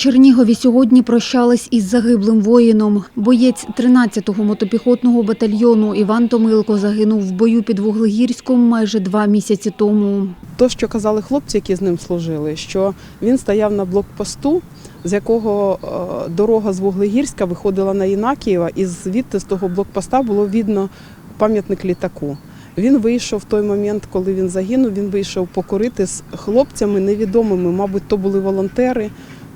Чернігові сьогодні прощались із загиблим воїном. Боєць 13-го мотопіхотного батальйону Іван Томилко загинув в бою під Вуглегірськом майже два місяці тому. То, що казали хлопці, які з ним служили, що він стояв на блокпосту, з якого е, дорога з Вуглегірська виходила на Інакієва, і звідти з того блокпоста було видно пам'ятник літаку. Він вийшов в той момент, коли він загинув. Він вийшов покорити з хлопцями невідомими. Мабуть, то були волонтери.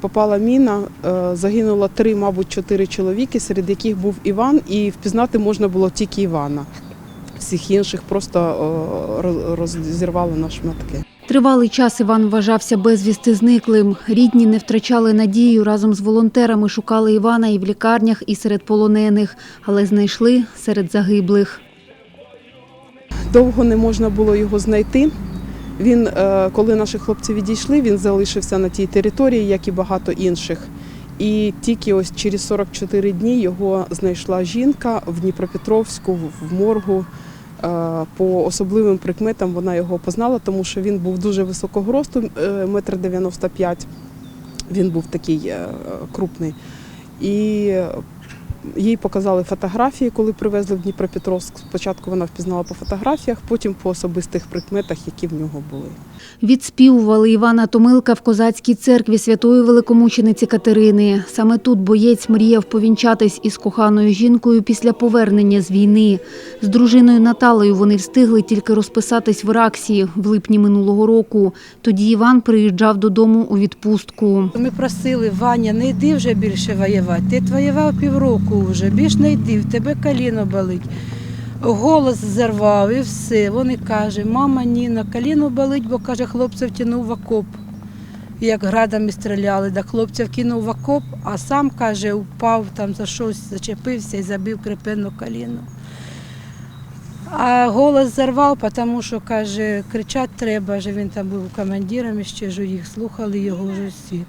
Попала міна, е, загинуло три, мабуть, чотири чоловіки, серед яких був Іван, і впізнати можна було тільки Івана. Всіх інших просто е, розірвало на шматки. Тривалий час Іван вважався безвісти зниклим. Рідні не втрачали надію. Разом з волонтерами шукали Івана і в лікарнях, і серед полонених, але знайшли серед загиблих. Довго не можна було його знайти. Він, е, коли наші хлопці відійшли, він залишився на тій території, як і багато інших. І тільки ось через 44 дні його знайшла жінка в Дніпропетровську, в- моргу. Е, По особливим прикметам вона його познала, тому що він був дуже високого росту, е, метр 95. Він був такий крупний. І їй показали фотографії, коли привезли в Дніпропетровськ. Спочатку вона впізнала по фотографіях, потім по особистих прикметах, які в нього були. Відспівували Івана Томилка в козацькій церкві святої великомучениці Катерини. Саме тут боєць мріяв повінчатись із коханою жінкою після повернення з війни. З дружиною Наталею вони встигли тільки розписатись в Раксі в липні минулого року. Тоді Іван приїжджав додому у відпустку. Ми просили, Ваня, не йди вже більше воювати. Ти воював півроку вже, більш не йди, в тебе коліно болить. Голос зірвав і все. Вони каже, мама Ніна, коліно болить, бо каже, хлопців тянув в окоп. Як градами стріляли, да хлопців кинув в окоп, а сам каже, упав там за щось, зачепився і забив крепенно коліно. А голос зарвав, тому що каже, кричати треба, що він там був командиром ще ж їх слухали його вже всі.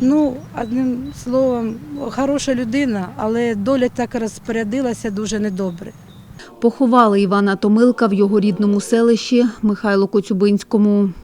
Ну, одним словом, хороша людина, але доля так розпорядилася дуже недобре. Поховали Івана Томилка в його рідному селищі Михайло Коцюбинському.